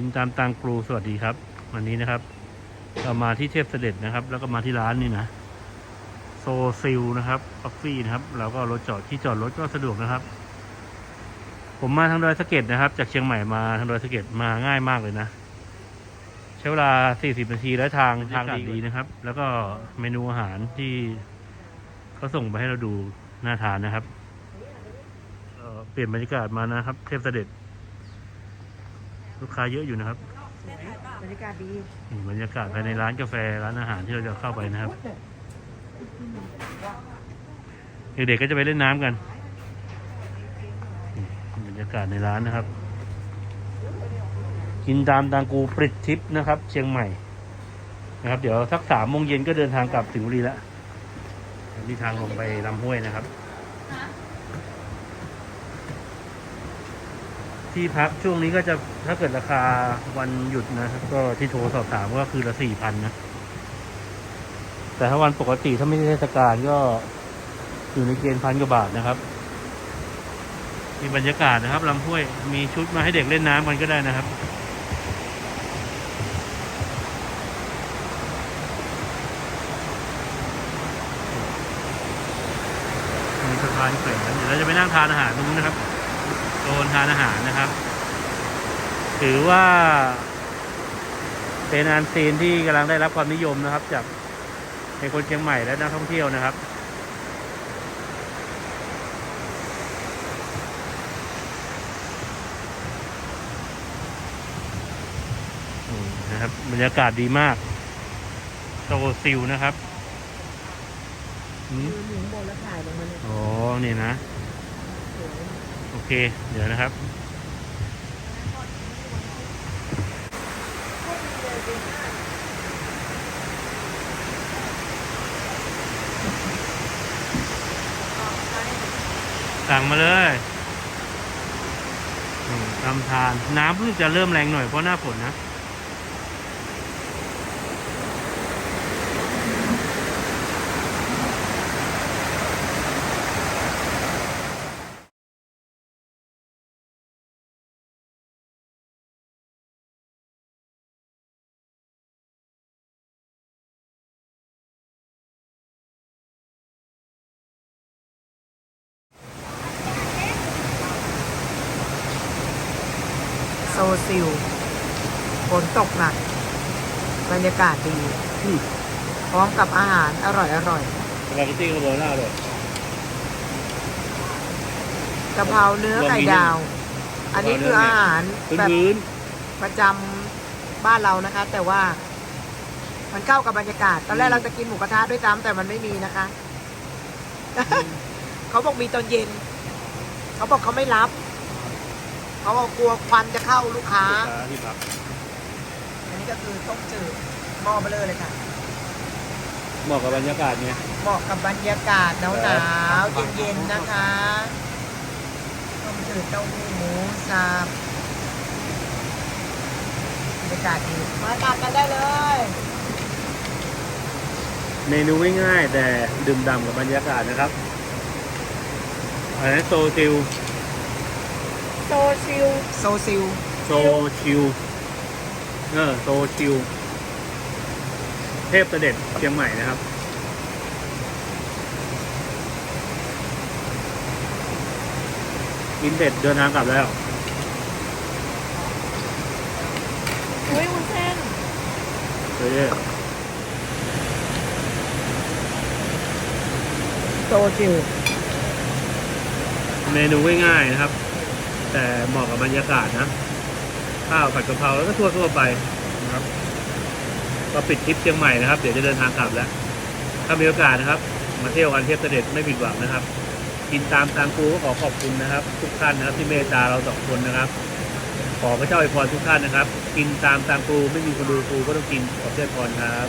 กินตามตังกรูสวัสดีครับ วันนี้นะครับเรามาที่เทพเสด็จนะครับ แล้วก็มาที่ร้านนี่นะโซซิลนะครับคอฟฟี่นะครับเราก็รถจอดที่จอดรถก็สะดวกนะครับ ผมมาทางดอยสะเก็ดนะครับ จากเชียงใหม่มาทางดอยสะเก็ดมาง่ายมากเลยนะ ใช้เวลา 40 นาทีและทางทางดีนะครับ แล้วก็เมนูอาหารที่เขาส่งไปให้เราดูน่าทานนะครับเอ่อเปลี่ยนบรรยากาศมานะครับ เทพเสด็จ ลูกค้าเยอะอยู่นะครับ บรรยากาศดีนี่บรรยากาศภายในร้านกาแฟร้านอาหารที่เราจะเข้าไปนะครับ เด็กๆก็จะไปเล่นน้ำกันนี่บรรยากาศในร้านนะครับ กินตามตางกูปริดทิปนะครับ เชียงใหม่นะครับ เดี๋ยวสักสามโมงเย็นก็เดินทางกลับถึงบุรีแล้วนี่ทางลงไปลำห้วยนะครับ ที่พักช่วงนี้ก็จะถ้าเกิดราคาวันหยุดนะครับ ก็ที่โทรสอบถามก็คือละสี่พันนะ แต่ถ้าวันปกติถ้าไม่ใช่เทศกาลก็อยู่ในเกณฑ์พันกว่าบาทนะครับ มีบรรยากาศนะครับลำห้วยมีชุดมาให้เด็กเล่นน้ำกันก็ได้นะครับมีสะพานแขวนเดี๋ยวเราจะไปนั่งทานอาหารตรงนู้นนะครับ โซนทานอาหารนะครับ ถือว่า เป็นอันซีนที่กำลังได้รับความนิยมนะครับ จากในคนเชียงใหม่และนักท่องเที่ยวนะครับอืมนะครับบรรยากาศดีมากโซซิลนะครับอืมคือหนึ่งโบนแล้วถ่ายลงมาเลยอ๋อ นี่นะสวยโอเค เดี๋ยวนะครับ สั่งมาเลยตำทาน น้ำเพิ่งจะเริ่มแรงหน่อยเพราะหน้าฝนนะ ซซิลฝนตกหนัก บรรยากาศดีอืมพร้อมกับอาหารอร่อยอร่อยสปาเกตตี้คาโบนาร่าเลยกะเพราเนื้อไก่ดาว อันนี้คืออาหารพื้นแบบพื้นประจำบ้านเรานะคะ แต่ว่ามันเข้ากับบรรยากาศ ตอนแรกเราจะกินหมูกระทะด้วยซ้ำแต่มันไม่มีนะคะ เขาบอกมีตอนเย็น เขาบอกเขาไม่รับ เขาบอกกลัวควันจะเข้าลูกค้าลูกค้า ที่พักอันนี้ก็คือต้มจืดหม้อเบลอเลยค่ะเหมาะกับบรรยากาศไงเหมาะกับบรรยากาศหนาวหนาวๆเย็นๆนะคะต้มจืดเต้าหู้หมูสับบรรยากาศดีมาตักกันได้เลยเมนูง่ายๆแต่ดื่มด่ำกับบรรยากาศนะครับอันนี้โซซิล โซชิลโซซิลโซชิลเออโซชิลเทพเสด็จเชียงใหม่นะครับ กินเด็ดเดินทางกลับแล้ว อุ้ยวุ้นเส้นเฮ้ยโซชิลเมนูง่ายๆนะครับ แต่เหมาะกับบรรยากาศนะ ข้าวผัดกะเพราแล้วก็ทั่วทั่วไปนะครับ ก็ปิดทริปเชียงใหม่นะครับ เดี๋ยวจะเดินทางกลับแล้ว ถ้ามีโอกาสนะครับ มาเที่ยวกันเทพเสด็จไม่ผิดหวังนะครับ กินตามตามครูก็ขอขอบคุณนะครับ ทุกท่านนะครับ ที่เมตตาเราสองคนนะครับ ขอพระเจ้าอวยพรทุกท่านนะครับ กินตามตามครูไม่มีคนดูครูก็ต้องกินขอบเจ้าพรครับ